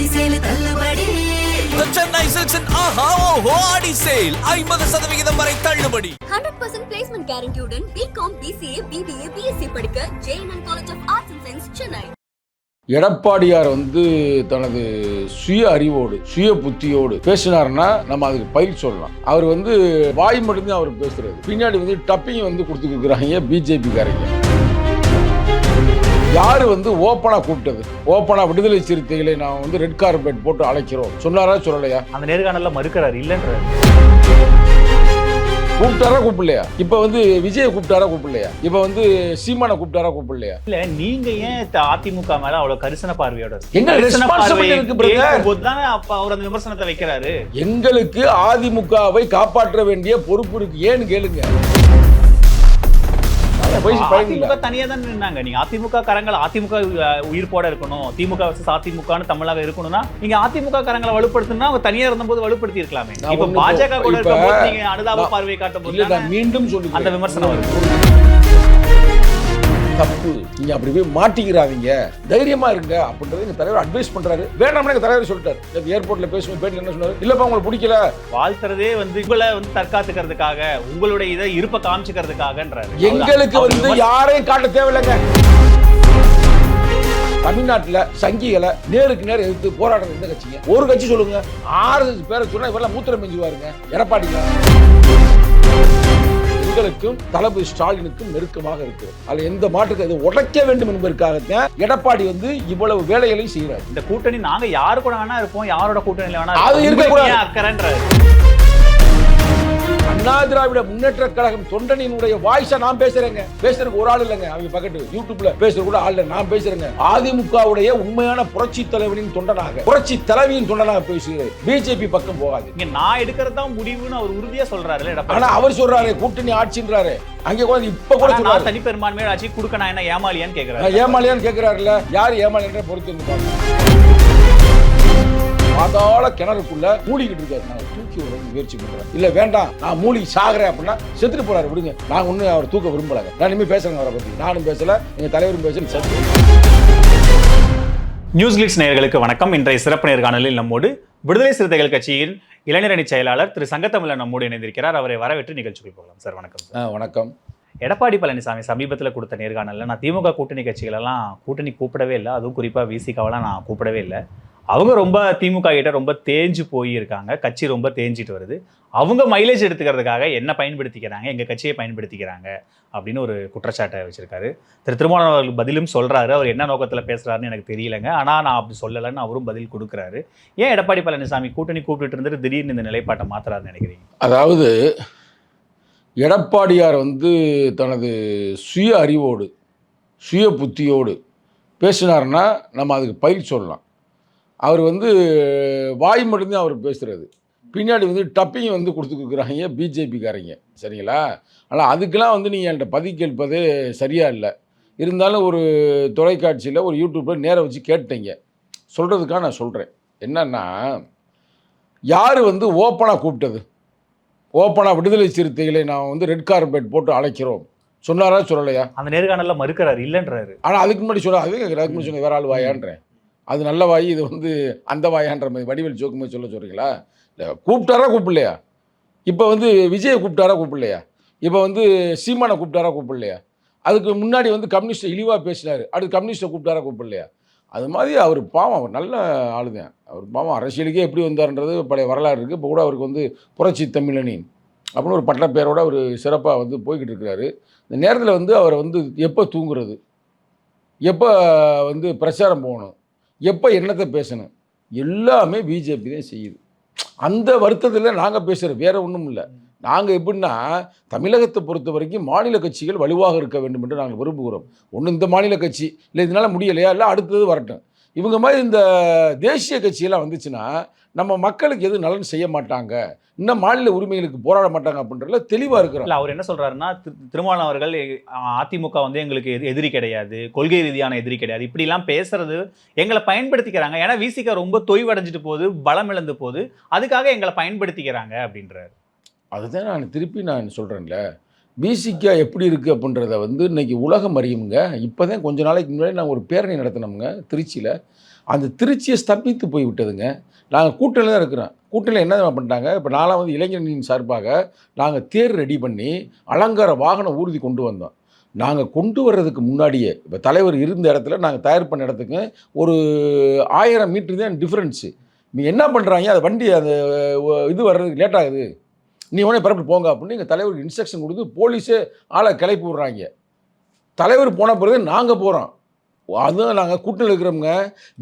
ஆடி சேலு தள்ளுபடி. ஐம்பது சதவிகிதம் வரை தள்ளுபடி. ஹண்ட்ரட் பர்சன்ட் பிளேஸ்மெண்ட் கேரண்டியுடன் பிகாம் பிசிஏ பிபிஏ பிஎஸ்சி படிக்க JNN college of arts and science Chennai எடப்பாடியார் வந்து தனது சுய அறிவோடு சுய புத்தியோடு பேசினார்னா நம்ம அதுக்கு பயிர் சொல்லலாம். அவர் வந்து வாய் மட்டும்தான் அவர் பேசுறது. பின்னாடி வந்து டப்பிங் வந்து கொடுத்துருக்குறாங்க பிஜேபி காரங்க. யாரு வந்து ஓப்பனா கூப்பிட்டது? ஓப்பனா விடுதலை சிறுத்தைகளை நான் வந்து ரெட் கார்பெட் போட்டு அழைக்கிறோம். சொன்னாரா சொல்லலையா? அந்த நேர்காணல்ல மறுக்கிறாரு இல்லைன்றாரு கூப்பிட்டாரா கூப்பிடலையா? இப்ப வந்து விஜய கூப்பிட்டாரா கூப்பிடலையா? இப்ப வந்து சீமானை கூப்பிட்டாரா கூப்பிடலையா? இல்ல நீங்க ஏன் அதிமுக மேல அவ்வளவு கரிசன பார்வையோட? எங்க கரிசன responsibility பார்வையை இருக்கு brother? கேட்கும்போது தானே அப்ப அவர் அந்த விமர்சனத்தை வைக்கிறாரு? எங்களுக்கு அதிமுகவை காப்பாற்ற வேண்டிய பொறுப்பு இருக்கு. ஏன்னு கேளுங்க. அதிமுக தனியா தான் நின்னாங்க. நீங்க அதிமுக கரங்கள் அதிமுக உயிர் போட இருக்கணும். திமுக வர்சஸ் அதிமுகன்னு தமிழாக இருக்கணும்னா நீங்க அதிமுக கரங்களை வலுப்படுத்தினா அவங்க தனியா இருந்தபோது வலுப்படுத்தி இருக்கலாமே இப்ப பாஜக கூட இப்ப- இருக்கும்போது நீங்க அனுதாப பார்வையை காட்டும் போது மீண்டும் அந்த விமர்சனம் வருது. தப்பு. நீங்க அப்படி போய் மாட்டிக்கிறாதீங்க. தைரியமா இருங்க அப்படின்றது எங்க தலைவர் அட்வைஸ் பண்றாரு. வேணாம்னு எங்க தலைவர் சொல்லிட்டாரு. ஏர்போர்ட்ல பேசுவோம் பேட்டி என்ன சொன்னாரு. இல்லப்பா உங்களுக்கு பிடிக்கல. வாழ்த்துறதே வந்து உங்களை வந்து தற்காத்துக்கிறதுக்காக உங்களுடைய இதை இருப்ப காமிச்சுக்கிறதுக்காகன்றாரு. எங்களுக்கு வந்து யாரையும் காட்ட தேவையில்லைங்க. தமிழ்நாட்டுல சங்கிகளை நேருக்கு நேர் எதிர்த்து போராடுறது எந்த கட்சிங்க? ஒரு கட்சி சொல்லுங்க. ஆறு பேரை சொன்னா இவரெல்லாம் மூத்திரம் மெஞ்சுவாருங்க எடப்பாடிங்க. எங்களுக்கும் தளபதி ஸ்டாலினுக்கும் நெருக்கமாக இருக்கிறது அதுல எந்த மாற்றுக்கு அது உடைக்க வேண்டும் என்பதற்காகத்தான் எடப்பாடி வந்து இவ்வளவு வேலைகளையும் செய்கிறார் இந்த கூட்டணி நாங்க யாரு கூட வேணா இருப்போம் யாரோட கூட்டணியில வேணா அது. இருக்கக்கூடாது. அக்கறைன்றாரு அண்ணா திராவிட முன்னேற்ற கழகம் தொண்டனினுடைய வாய்ஸா நான் பேசுறேங்க. பேசுறதுக்கு ஒரு ஆள் இல்லைங்க. அவங்க பக்கத்து யூடியூப்ல பேசுறது கூட ஆள் நான் பேசுறேங்க. அதிமுகவுடைய உண்மையான புரட்சி தலைவனின் தொண்டனாக புரட்சி தலைவியின் தொண்டனாக பேசுகிறேன் பிஜேபி பக்கம் போகாது. இங்க நான் எடுக்கிறது தான் முடிவுன்னு அவர் உறுதியா சொல்றாருல்ல ஆனா அவர் சொல்றாரு கூட்டணி ஆட்சின்றாரு. அங்கே கூட இப்ப கூட சொல்றாரு. தனிப்பெரும்பான்மையோட ஆட்சி கொடுக்க நான் என்ன ஏமாலியான்னு கேக்குறாரு. ஏமாளியான்னு கேட்கிறாருல்ல யார் ஏமாளின்ற பொறுத்து இருந்து பாதாள கிணறுக்குள்ள மூழ்கிட்டு இருக்காரு. நான் தூக்கி விட முயற்சி பண்றேன். இல்ல வேண்டாம். நான் மூழ்கி சாகுறேன் அப்படின்னா செத்துட்டு போறாரு விடுங்க. நான் ஒண்ணு அவர் தூக்க விரும்பலங்க நான் இனிமே பேசுறேங்க அவரை பத்தி. நானும் பேசல எங்க தலைவரும் பேசல செத்து நியூஸ் கிளிட்ஸ் நேயர்களுக்கு வணக்கம். இன்றைய சிறப்பு நேர்காணலில் நம்மோடு விடுதலை சிறுத்தைகள் கட்சியின் இளைஞரணி செயலாளர் திரு சங்கத்தமிழன் நம்மோடு இணைந்திருக்கிறார். அவரை வரவேற்று நிகழ்ச்சிக்கு போகலாம். சார் வணக்கம். வணக்கம். எடப்பாடி பழனிசாமி சமீபத்தில் கொடுத்த நேர்காணலில் நான் திமுக கூட்டணி கட்சிகளெல்லாம் கூட்டணி கூப்பிடவே இல்லை. அதுவும் குறிப்பாக விசிகாவெல்லாம் நான் கூப்பிடவே இல்லை. அவங்க ரொம்ப திமுக கிட்ட ரொம்ப தேஞ்சு போயிருக்காங்க. கட்சி ரொம்ப தேஞ்சிட்டு வருது. அவங்க மைலேஜ் எடுத்துக்கிறதுக்காக என்ன பயன்படுத்திக்கிறாங்க? எங்கள் கட்சியை பயன்படுத்திக்கிறாங்க? அப்படின்னு ஒரு குற்றச்சாட்டை வச்சுருக்காரு. திரு திருமணம் அவர்கள் பதிலும் சொல்கிறாரு அவர் என்ன நோக்கத்தில் பேசுகிறாருன்னு எனக்கு தெரியலங்க. ஆனால் நான் அப்படி சொல்லலைன்னு அவரும் பதில் கொடுக்குறாரு. ஏன் எடப்பாடி பழனிசாமி கூட்டணி கூப்பிட்டு இருந்துட்டு திடீர்னு இந்த நிலைப்பாட்டை மாத்துறாருன்னு நினைக்கிறீங்க? அதாவது எடப்பாடியார் வந்து தனது சுய அறிவோடு சுய புத்தியோடு பேசினார்னா நம்ம அதுக்கு பயிர் சொல்லலாம். அவர் வந்து வாய் மட்டும்தான் அவர் பேசுகிறது பின்னாடி வந்து டப்பிங் வந்து கொடுத்துருக்குறாங்க பிஜேபிக்காரங்க. சரிங்களா? ஆனால் அதுக்கெல்லாம் வந்து நீங்கள் என்கிட்ட பதில் கேட்பதே சரியாக இல்லை. இருந்தாலும் ஒரு தொலைக்காட்சியில் ஒரு யூடியூப்பில் நேர வச்சு கேட்டீங்க. சொல்கிறதுக்காக நான் சொல்கிறேன் என்னன்னா யார் வந்து ஓப்பனாக கூப்பிட்டது? ஓப்பனாக விடுதலை சிறுத்தைகளை நான் வந்து ரெட் கார்பெட் போட்டு அழைக்கிறோம். சொன்னாரா சொல்லலையா? அந்த நேர்காணல்ல மறுக்கிறாரு இல்லைன்றாரு. ஆனால் அதுக்கு முன்னாடி அதுவே கேட்குறேன் அதுக்கு முன்னாடி சொன்ன வேற ஆள் வாயான்றேன். அது நல்ல வாய் இது வந்து அந்த வாயான்ற மாதிரி வடிவில் ஜோக்கு மாதிரி சொல்ல சொல்கிறீங்களா இல்லை கூப்பிட்டாரா கூப்பிடலையா? இப்போ வந்து விஜயை கூப்பிட்டாரா கூப்பிடலையா? இப்போ வந்து சீமானை கூப்பிட்டாரா கூப்பிடலையா? அதுக்கு முன்னாடி வந்து கம்யூனிஸ்ட்டை இழிவாக பேசினார். அடுத்து கம்யூனிஸ்ட்டை கூப்பிட்டாரா கூப்பிடலையா? அது மாதிரி அவர் பாவம் அவர் நல்ல ஆளுதான் அவர் பாவம் அரசியலுக்கே எப்படி வந்தார்ன்றது பழைய வரலாறு இருக்குது இப்போ கூட அவருக்கு வந்து புரட்சி தமிழனி அப்படின்னு ஒரு பட்ட பேரோட அவர் சிறப்பாக வந்து போய்கிட்டு இருக்கிறாரு. இந்த நேரத்தில் வந்து அவரை வந்து எப்போ தூங்குறது? எப்போ வந்து பிரச்சாரம் போகணும்? எப்போ என்னத்தை பேசணும்? எல்லாமே பிஜேபி தான் செய்யுது. அந்த வருத்தத்தில் நாங்கள் பேசுகிறோம் வேற ஒன்றும் இல்லை. நாங்கள் எப்படின்னா தமிழகத்தை பொறுத்த வரைக்கும் மாநில கட்சிகள் வலுவாக இருக்க வேண்டும் என்று நாங்கள் விரும்புகிறோம். ஒன்று இந்த மாநில கட்சி இல்லை இதனால் முடியலையா? இல்லை அடுத்தது வரட்டும். இவங்க மாதிரி இந்த தேசிய கட்சியெல்லாம் வந்துச்சுன்னா நம்ம மக்களுக்கு எதுவும் நலன் செய்ய மாட்டாங்க? இன்னும் மாநில உரிமைகளுக்கு போராட மாட்டாங்க அப்படின்றதுல தெளிவாக இருக்கிறோம் இல்ல அவர் என்ன சொல்றாருன்னா திரு- திருமாவளவன் அவர்கள் அதிமுக வந்து எங்களுக்கு எதி- எதிரி கிடையாது கொள்கை ரீதியான எதிரி கிடையாது. இப்படி எல்லாம் பேசுறது எங்களை பயன்படுத்திக்கிறாங்க. ஏன்னா விசிக ரொம்ப தொய்வடைஞ்சிட்டு போகுது பலம் இழந்து போகுது. அதுக்காக எங்களை பயன்படுத்திக்கிறாங்க அப்படின்றாரு. அதுதான் நான் திருப்பி நான் சொல்கிறேன்ல பிசிகா எப்படி இருக்குது அப்படின்றத வந்து இன்னைக்கு உலகம் அறியுங்க இப்போ தான் கொஞ்ச நாளைக்கு முன்னாடி நான் ஒரு பேரணி நடத்தினோமுங்க திருச்சியில். அந்த திருச்சியை ஸ்தம்பித்து போய் விட்டதுங்க நாங்கள் கூட்டணியில் தான் இருக்கிறோம். கூட்டணியில் என்ன பண்ணிட்டாங்க? இப்போ நாலாவது வந்து சார்பாக நாங்கள் தேர் ரெடி பண்ணி அலங்கார வாகன ஊர்தி கொண்டு வந்தோம். நாங்கள் கொண்டு வர்றதுக்கு முன்னாடியே இப்போ தலைவர் இருந்த இடத்துல நாங்கள் தயார் பண்ண இடத்துக்கு ஒரு ஆயிரம் மீட்ரு தான் டிஃப்ரென்ஸு நீ என்ன பண்ணுறாங்க அது வண்டி அந்த இது வர்றதுக்கு லேட் ஆகுது. நீ உடனே பரப்பிட்டு போங்க அப்படின்னு எங்கள் தலைவருக்கு இன்ஸ்ட்ரக்ஷன் கொடுத்து போலீஸே ஆளை கிளப்பி விட்றாங்க. தலைவர் போன பிறகு நாங்கள் போகிறோம் அதுவும் நாங்கள் கூட்டணியில் இருக்கிறவங்க.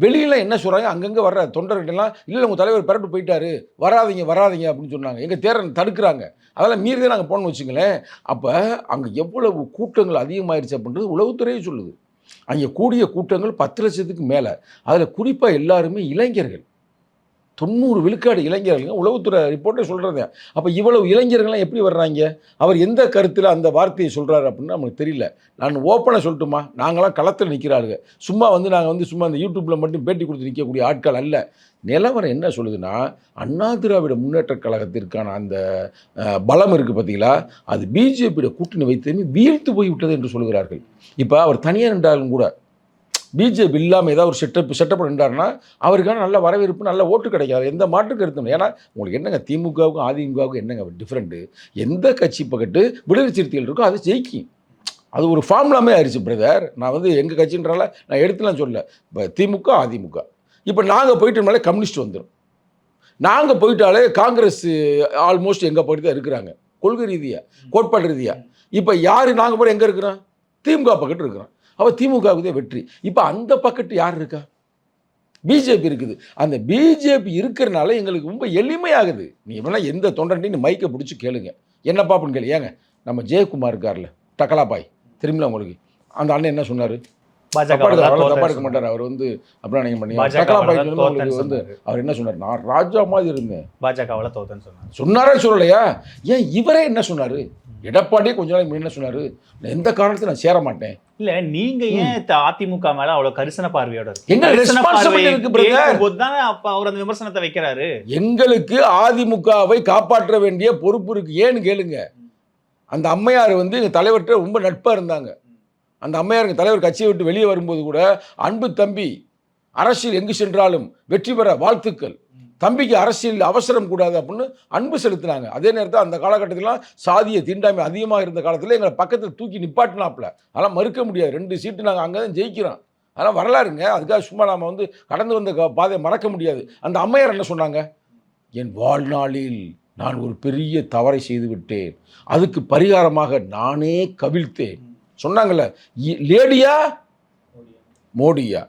வெளியில் என்ன சொல்கிறாங்க அங்கங்கே வர்ற தொண்டர்கிட்டலாம் இல்லை உங்கள் தலைவர் பரட்டு போயிட்டாரு. வராதிங்க வராதிங்க அப்படின்னு சொன்னாங்க. எங்கள் தேரன் தடுக்கிறாங்க. அதெல்லாம் மீறி தான் நாங்கள் போனோம்னு வச்சுங்களேன் அப்போ அங்கே எவ்வளவு கூட்டங்கள் அதிகமாயிருச்சு அப்படின்றது உளவுத்துறையே சொல்லுது. அங்கே கூடிய கூட்டங்கள் பத்து லட்சத்துக்கு மேலே. அதில் குறிப்பாக எல்லாருமே இளைஞர்கள். தொண்ணூறு விழுக்காடு இளைஞர்களுங்க உளவுத்துறை ரிப்போர்ட்டே சொல்கிறது அப்போ இவ்வளவு இளைஞர்கள்லாம் எப்படி வர்றாங்க? அவர் எந்த கருத்தில் அந்த வார்த்தையை சொல்கிறாரு அப்படின்னு நமக்கு தெரியல. நான் ஓப்பனாக சொல்லட்டுமா? நாங்களாம் களத்தில் நிற்கிறாளுங்க சும்மா வந்து நாங்கள் வந்து சும்மா அந்த யூடியூப்பில் மட்டும் பேட்டி கொடுத்து நிற்கக்கூடிய ஆட்கள் அல்ல. நிலவரம் என்ன சொல்லுதுன்னா அண்ணா திராவிட முன்னேற்ற கழகத்திற்கான அந்த பலம் இருக்குது பார்த்தீங்களா அது பிஜேபியோட கூட்டணி வைத்து வீழ்த்து போய் விட்டது என்று சொல்கிறார்கள் இப்போ அவர் தனியாக என்றாலும் கூட பிஜேபி இல்லாமல் ஏதாவது ஒரு செட்டப் செட்டப் நின்றாருன்னா அவருக்கான நல்ல வரவேற்பு நல்ல ஓட்டு கிடைக்காது. எந்த கருத்தும் இல்லை. ஏன்னா உங்களுக்கு என்னங்க திமுகவுக்கும் அதிமுகவுக்கும் என்னங்க டிஃப்ரெண்ட்டு எந்த கட்சி பக்கத்து விடுதலை சிறுத்தைகள் இருக்கோ அது ஜெயிக்கும். அது ஒரு ஃபார்முலாமே ஆயிடுச்சு பிரதர் நான் வந்து எங்கள் கட்சின்றால நான் எடுத்துலாம் சொல்ல இப்போ திமுக அதிமுக. இப்போ நாங்கள் போயிட்டோம்னாலே கம்யூனிஸ்ட் வந்துடும் நாங்கள் போயிட்டாலே காங்கிரஸ் ஆல்மோஸ்ட் எங்கள் பகுதி தான் இருக்கிறாங்க. கொள்கை ரீதியாக கோட்பாடு ரீதியாக இப்போ யார் நாங்கள் போய் எங்கே இருக்கிறோம்? திமுக பக்கத்து இருக்கிறோம். அப்போ திமுகவுக்கு தான் வெற்றி. இப்போ அந்த பக்கத்து யார் இருக்கா? பிஜேபி இருக்குது. அந்த பிஜேபி இருக்கிறனால எங்களுக்கு ரொம்ப எளிமையாகுது. நீ வேணா எந்த தொண்டன்ட்டையும் மைக்கை பிடிச்சி கேளுங்க. என்னப்பா அப்படின்னு கேளு. ஏங்க நம்ம ஜெயக்குமார் இருக்கார்ல டக்கலாபாய் திரும்பல உங்களுக்கு? அந்த அண்ணன் என்ன சொன்னார்? தப்பா எடுக்க மாட்டார். அவர் வந்து அப்படிலாம் நீங்கள் பண்ணி டக்கலாபாய் வந்து. அவர் என்ன சொன்னார்? நான் ராஜா மாதிரி இருந்தேன். பாஜகவில் தோத்தேன்னு சொன்னாரா சொல்லலையா? ஏன் இவரே என்ன சொன்னார்? எடப்பாடியே கொஞ்ச நாளைக்கு முன்னாடி சொன்னார்? எந்த காரணத்தையும் நான் சேர மாட்டேன் இல்ல நீங்க ஏன் அதிமுக மேல அவ்வளவு கரிசன பார்வையோட இருக்கு அப்ப அவர் அந்த விமர்சனத்தை வைக்கிறாரு. எங்களுக்கு அதிமுகவை காப்பாற்ற வேண்டிய பொறுப்பு இருக்கு. ஏன்னு கேளுங்க. அந்த அம்மையார் வந்து எங்கள் தலைவர்கிட்ட ரொம்ப நட்பாக இருந்தாங்க. அந்த அம்மையார் எங்கள் தலைவர் கட்சியை விட்டு வெளியே வரும்போது கூட அன்பு தம்பி அரசியல் எங்கு சென்றாலும் வெற்றி பெற வாழ்த்துக்கள். தம்பிக்கு அரசியல் அவசரம் கூடாது அப்படின்னு அன்பு செலுத்தினாங்க. அதே நேரத்தில் அந்த காலகட்டத்திலாம் சாதிய தீண்டாமை அதிகமாக இருந்த காலத்தில் எங்களை பக்கத்தில் தூக்கி நிப்பாட்டினாப்புல. அதெல்லாம் மறுக்க முடியாது. ரெண்டு சீட்டு நாங்கள் அங்கே தான் ஜெயிக்கிறோம். அதெல்லாம் வரலாறுங்க. அதுக்காக சும்மா நாம வந்து கடந்து வந்த பாதையை மறக்க முடியாது. அந்த அம்மையார் என்ன சொன்னாங்க? என் வாழ்நாளில் நான் ஒரு பெரிய தவறை செய்து விட்டேன். அதுக்கு பரிகாரமாக நானே கவிழ்த்தேன். சொன்னாங்கல்ல லேடியா? மோடியா.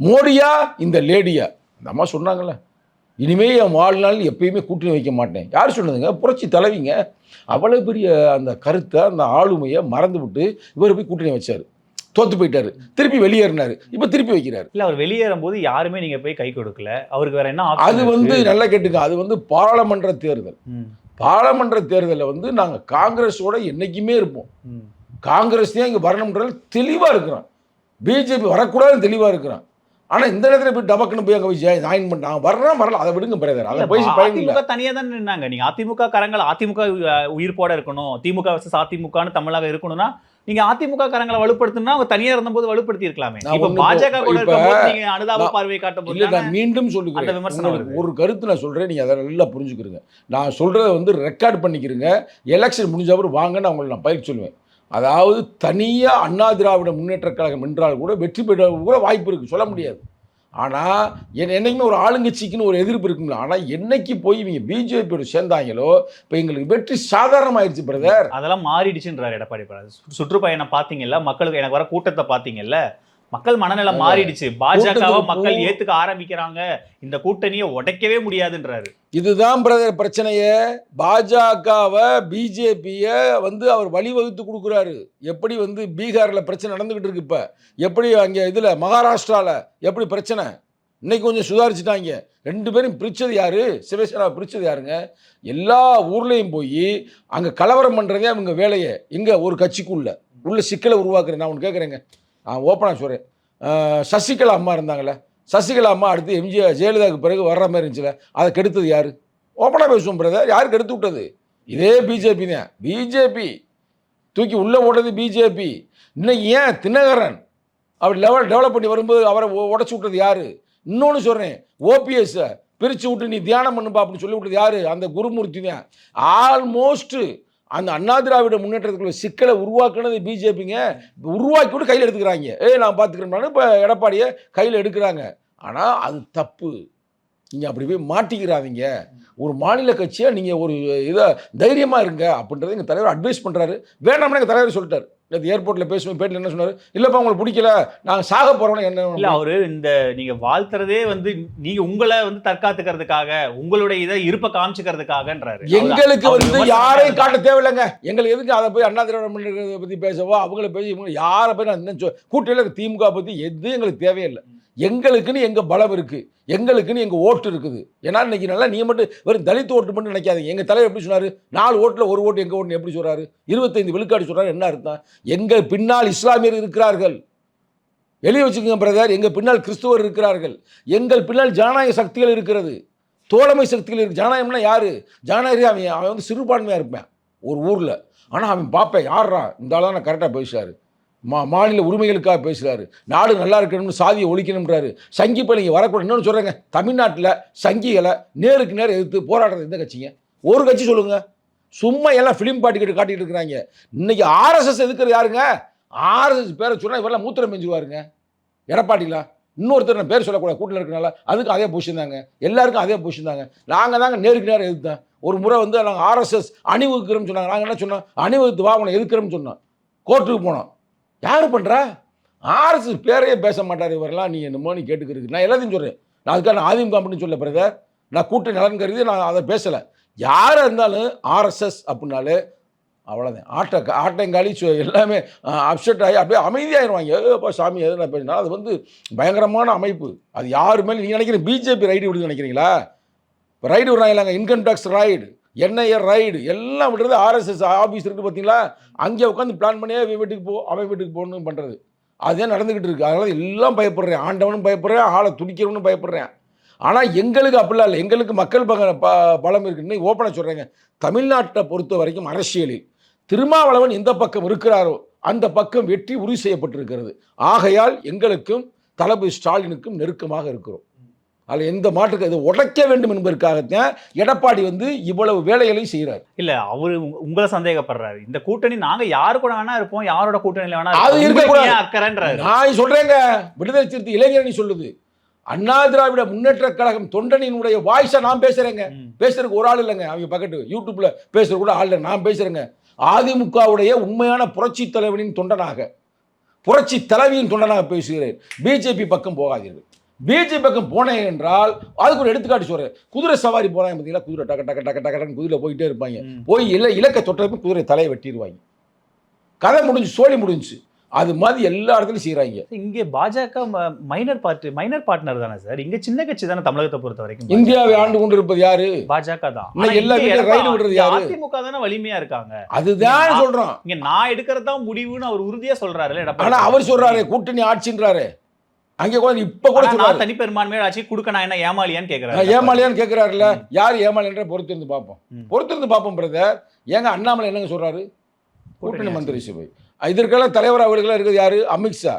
மோடியா. இந்த லேடியா. இந்த அம்மா சொன்னாங்கல்ல இனிமே என் வாழ்நாள் எப்பயுமே கூட்டணி வைக்க மாட்டேன். யார் சொன்னதுங்க புரட்சி தலைவிங்க. அவ்வளோ பெரிய அந்த கருத்தை அந்த ஆளுமையை மறந்து விட்டு இவர் போய் கூட்டணி வச்சார். தோத்து போயிட்டாரு. திருப்பி வெளியேறினாரு. இப்போ திருப்பி வைக்கிறாரு. இல்ல அவர் வெளியேறும் போது யாருமே நீங்க போய் கை கொடுக்கல. அவருக்கு வேற என்ன அது வந்து? நல்லா கேட்டுங்க அது வந்து பாராளுமன்ற தேர்தல். பாராளுமன்ற தேர்தலில் வந்து நாங்கள் காங்கிரஸோட என்னைக்குமே இருப்போம். காங்கிரஸ் தான் இங்கே வரணுன்றது தெளிவாக இருக்கிறோம். பிஜேபி வரக்கூடாதுன்னு தெளிவாக இருக்கிறோம். ஆனால் இந்த நேரத்தில் போய் டபக்குன்னு போய் அங்கே போய் ஜாயின் பண்ண நான் வர்றேன் வரல அதை விடுங்க பிரதர் அதை போய் அதிமுக தனியா தான் நின்னாங்க. நீங்க அதிமுக கரங்கள் அதிமுக அஹ், உயிர்ப்போட இருக்கணும். திமுக வர்சஸ் அதிமுகன்னு தமிழாக இருக்கணும்னா நீங்க அதிமுக கரங்களை வலுப்படுத்தணும்னா அவங்க தனியா இருந்தபோது வலுப்படுத்தி இருக்கலாமே இப்ப பாஜக கூட நீங்க அனுதாப பார்வை காட்டும் இல்லை போது நான் மீண்டும் சொல்லுகிறேன். ஒரு கருத்து நான் சொல்கிறேன் நீங்கள் அதை நல்லா புரிஞ்சுக்கிறீங்க. நான் சொல்கிறத வந்து ரெக்கார்ட் பண்ணிக்கிறீங்க. எலெக்ஷன் முடிஞ்ச அப்புறம் வாங்கன்னு அவங்களை நான் பயிர் சொல்லுவேன். அதாவது தனியாக அண்ணா திராவிட முன்னேற்ற கழகம் என்றால் கூட வெற்றி பெற கூட வாய்ப்பு இருக்குது சொல்ல முடியாது. ஆனால் என் என்றைக்குமே ஒரு ஆளுங்கட்சிக்குன்னு ஒரு எதிர்ப்பு இருக்குங்களா ஆனால் என்னைக்கு போய் இவங்க பிஜேபியோட சேர்ந்தாங்களோ இப்போ எங்களுக்கு வெற்றி சாதாரணமாயிருச்சு பிரதர் அதெல்லாம் மாறிடுச்சுன்றார் எடப்பாடி பழனிசாமி. சுற்றுப்பயணம் பார்த்தீங்கல்ல மக்களுக்கு எனக்கு வர கூட்டத்தை பார்த்தீங்கல்ல மக்கள் மனநிலை மாறிடுச்சு. பாஜகவை மக்கள் ஏத்துக்க ஆரம்பிக்கிறாங்க. இந்த கூட்டணியை உடைக்கவே முடியாதுன்றாரு. இதுதான் பிரதர் பிரச்சனையே. பாஜகவை பிஜேபியை வந்து அவர் வழிவகுத்து கொடுக்குறாரு. எப்படி வந்து பீகாரில் பிரச்சனை நடந்துக்கிட்டு இருக்கு இப்போ? எப்படி அங்கே இதில் மகாராஷ்டிராவில் எப்படி பிரச்சனை? இன்னைக்கு கொஞ்சம் சுதாரிச்சுட்டாங்க. ரெண்டு பேரும் பிரித்தது யாரு? சிவசேனா பிரித்தது யாருங்க? எல்லா ஊர்லேயும் போய் அங்கே கலவரம் பண்ணுறதே அவங்க வேலையை. இங்கே ஒரு கட்சிக்குள்ள. உள்ள சிக்கலை உருவாக்குறேன். நான் ஒன்று கேட்குறேங்க ஓப்பனாக சொல்கிறேன் சசிகலா அம்மா இருந்தாங்களே சசிகலா அம்மா அடுத்து எம்ஜிஆர் ஜெயலலிதாவுக்கு பிறகு வர்ற மாதிரி இருந்துச்சுல. அதை கெடுத்தது யார்? ஓப்பனாக பேசுவோம் பிரதர் யார் கெடுத்து விட்டது? இதே பிஜேபி தான். பிஜேபி தூக்கி உள்ளே ஓட்டது பிஜேபி இன்னைக்கு ஏன் தினகரன் அவர் லெவல் டெவலப் பண்ணி வரும்போது அவரை உடச்சி விட்டது யார்? இன்னொன்று சொல்கிறேன் ஓபிஎஸ்ஸை பிரித்து விட்டு நீ தியானம் பண்ணுப்பா அப்படின்னு சொல்லி விட்டது யார்? அந்த குருமூர்த்தி தான். ஆல்மோஸ்ட்டு அந்த அண்ணா திராவிட முன்னேற்றத்துக்குள்ள சிக்கலை உருவாக்குனது பிஜேபிங்க. உருவாக்கி விட்டு கையில் எடுத்துக்கிறாங்க. ஏய் நான் பார்த்துக்கிறேன் இப்போ எடப்பாடியை கையில் எடுக்கிறாங்க. ஆனால் அது தப்பு. நீங்கள் அப்படி போய் மாட்டிக்கிறாதீங்க. ஒரு மாநில கட்சியை நீங்கள் ஒரு இதை தைரியமாக இருங்க அப்படின்றத எங்கள் தலைவர் அட்வைஸ் பண்ணுறாரு வேண்டாம்னு எங்கள் தலைவர் சொல்லிட்டார். நேற்று ஏர்போர்ட்டில் பேசுவோம் பேட்டில் என்ன சொன்னார்? இல்லைப்பா உங்களுக்கு பிடிக்கல. நாங்கள் சாக போகிறோம் இல்ல என்ன அவரு இந்த நீங்க வாழ்த்துறதே வந்து நீங்க உங்களை வந்து தற்காத்துக்கிறதுக்காக உங்களுடைய இதை இருப்ப காமிச்சுக்கிறதுக்காகன்றாரு. எங்களுக்கு வந்து யாரையும். காட்ட தேவையில்லைங்க. எங்களுக்கு எதுக்கு அதை போய் அண்ணா திராவிட பற்றி பேசவோ அவங்கள பேசி இவங்க யாரை போய் நான் என்ன சொல் கூட்டியில் திமுக பற்றி எதுவும் எங்களுக்கு தேவையில்லை. எங்களுக்குன்னு எங்கள் பலம் இருக்குது எங்களுக்குன்னு எங்கள் ஓட்டு இருக்குது. ஏன்னா இன்னைக்கு நல்லா நீ மட்டும் வெறும் தலித் ஓட்டு மட்டும் நினைக்காதீங்க. எங்கள் தலைவர் எப்படி சொன்னார்? நாலு ஓட்டில் ஒரு ஓட்டு எங்கள் ஓட்டு எப்படி சொல்கிறாரு இருபத்தைந்து விழுக்காடு சொல்கிறாரு என்ன அர்த்தம்? எங்கள் பின்னால் இஸ்லாமியர் இருக்கிறார்கள். வெளியே வச்சுக்கோங்க பிரதர் எங்கள் பின்னால் கிறிஸ்துவர் இருக்கிறார்கள். எங்கள் பின்னால் ஜனநாயக சக்திகள் இருக்கிறது. தோழமை சக்திகள் இருக்குது ஜனநாயகம்னா யார்? ஜனநாயகம் அவன் அவன் வந்து சிறுபான்மையாக இருப்பேன் ஒரு ஊரில். ஆனால் அவன் பார்ப்பேன் யார்ரா இந்த ஆள் தான் கரெக்டாக பேசுறாரு. மா மாநில உரிமைகளுக்காக பேசுகிறாரு நாடு நல்லா இருக்கணும்னு சாதியை ஒழிக்கணும்ன்றாரு. சங்கி பள்ளிங்க வரக்கூடாது. இன்னொன்று சொல்கிறேங்க தமிழ்நாட்டில் சங்கிகளை நேருக்கு நேர் எதிர்த்து போராடுறது எந்த கட்சிங்க? ஒரு கட்சி சொல்லுங்க. சும்மா எல்லாம் ஃபிலிம் பாட்டிக்கிட்டு காட்டிட்டு இருக்கிறாங்க. இன்னைக்கு ஆர்எஸ்எஸ் எதுக்குறது யாருங்க? ஆர்எஸ்எஸ் பேரை சொன்னால் இவரெல்லாம் மூத்திரம் பெஞ்சுவாருங்க எடப்பாட்டிலாம் இன்னொருத்தர் நான் பேர் சொல்லக்கூடாது. கூட்டில் இருக்கனால அதுக்கும் அதே பொசிஷன் தாங்க. எல்லாருக்கும் அதே பொசிஷன் தாங்க. நாங்கள் தாங்க நேருக்கு நேரம் எதிர்த்தேன் ஒரு முறை வந்து நாங்கள் ஆர்எஸ்எஸ் அணிவகுக்கிறோம்னு சொன்னாங்க. நாங்கள் என்ன சொன்னோம்? அணிவகுத்து வா உன்னை எதுக்குறோம்னு சொன்னோம். கோர்ட்டுக்கு போனோம். யார் பண்ணுறா ஆர்எஸ் பேரையே பேச மாட்டார் இவரெல்லாம். நீ என்னமோ நீ கேட்டுக்கிறது நான் எல்லாத்தையும் சொல்கிறேன் நான் அதுக்காக நான் அதிமுக அப்படின்னு சொல்ல பிரதர் நான் கூட்ட நலன் கருதி நான் அதை பேசலை. யாராக இருந்தாலும் ஆர்எஸ்எஸ் அப்படின்னாலே அவ்வளோதான் ஆட்டை ஆட்டங்காலி எல்லாமே அப்செட் ஆகி அப்படியே அமைதியாயிருவாங்க. ஏப்பா சாமி எது நான் பேசினா அது வந்து பயங்கரமான அமைப்பு. அது யாருமே நீங்கள் நினைக்கிறீங்க பிஜேபி ரைடு விடுன்னு நினைக்கிறீங்களா? இப்போ raid விடுறாங்களாங்க. Income tax raid NIA raid எல்லாம் விடுறது ஆர்எஸ்எஸ் ஆஃபீஸ் இருக்குது பார்த்தீங்களா? அங்கே உட்காந்து பிளான் பண்ணியே இவன் வீட்டுக்கு போ அவன் வீட்டுக்கு போகணும்னு பண்ணுறது அதுதான் நடந்துக்கிட்டு இருக்குது அதனால் எல்லாம் பயப்படுறேன். ஆண்டவனும் பயப்படுறேன். ஆளை துடிக்கிறவனும் பயப்படுறேன். ஆனால் எங்களுக்கு அப்படிலாம் இல்லை. எங்களுக்கு மக்கள் பக ப பலம் இருக்குன்னு ஓப்பனாக சொல்கிறேங்க தமிழ்நாட்டை பொறுத்த வரைக்கும் அரசியலில் திருமாவளவன் எந்த பக்கம் இருக்கிறாரோ அந்த பக்கம் வெற்றி உறுதி செய்யப்பட்டிருக்கிறது. ஆகையால் எங்களுக்கும் தளபதி ஸ்டாலினுக்கும் நெருக்கமாக இருக்கிறோம். அதில் எந்த மாற்றுக்கு இதை உடைக்க வேண்டும் என்பதற்காகத்தான் எடப்பாடி வந்து இவ்வளவு வேலைகளையும் செய்கிறார் இல்ல அவரு உங்க- உங்களை சந்தேகப்படுறாரு. இந்த கூட்டணி நாங்க யாரு கூட வேணா இருப்போம் யாரோட கூட்டணியில வேணா அது. இருக்கக்கூடாது. அக்கறைன்றாரு. நான் சொல்றேங்க விடுதலை சிறுத்தை இளைஞரணி சொல்லுது. அண்ணா திராவிட முன்னேற்ற கழகம் தொண்டனினுடைய வாய்ஸை நான் பேசுறேங்க. ம். பேசுறதுக்கு ஒரு ஆள் இல்லைங்க. அவங்க பக்கத்து யூடியூப்ல பேசுறது கூட ஆள் இல்லை. நான் பேசுறேங்க. அதிமுகவுடைய உண்மையான புரட்சி தலைவனின் தொண்டனாக புரட்சி தலைவியின் தொண்டனாக பேசுகிறேன். பிஜேபி பக்கம் போகாதீர்கள். பிஜேபி பக்கம் போனேன் என்றால் அதுக்கு ஒரு எடுத்துக்காட்டு சொல்றேன். குதிரை சவாரி போறாங்க பார்த்தீங்களா குதிரை டக்க டக்க டக்க டக்கன்னு குதிரை போயிட்டே இருப்பாங்க. போய் இல இலக்கை தொட்டதுக்கு குதிரை தலையை வெட்டிடுவாங்க கதை முடிஞ்சு சோழி முடிஞ்சு. அது மாதிரி எல்லா இடத்துலையும் செய்கிறாங்க இங்க பாஜக மைனர் பார்ட்டி மைனர் பார்ட்னர் தானே சார்? இங்க சின்ன கட்சி தானே தமிழகத்தை பொறுத்த வரைக்கும் இந்தியாவை ஆண்டு கொண்டிருப்பது யாரு? பாஜக தான். எல்லா ரைடு விடுறது யாரு? அதிமுக தானே வலிமையா இருக்காங்க. அதுதான் சொல்றோம். இங்க நான் எடுக்கிறது தான் முடிவுன்னு அவர் உறுதியா சொல்றாரு ஆனா அவர் சொல்றாரு கூட்டணி ஆட்சின்றாரு. அங்க கூட இப்ப கூட நான் சொல்றாரு. தனிப்பெரும்பான்மையோட ஆட்சி கொடுக்க நான் என்ன ஏமாலியான்னு கேக்குறாரு. ஏமாளியான்னு கேட்கிறாருல்ல யார் ஏமாளின்ற பொறுத்திருந்து பார்ப்போம். பொறுத்திருந்து பார்ப்போம் பிரதர் ஏங்க அண்ணாமலை என்னங்க சொல்றாரு? கூட்டணி மந்திரி சபை. இதற்கெல்லாம் தலைவர் அவர்களாக இருக்கிறது யாரு? அமித்ஷா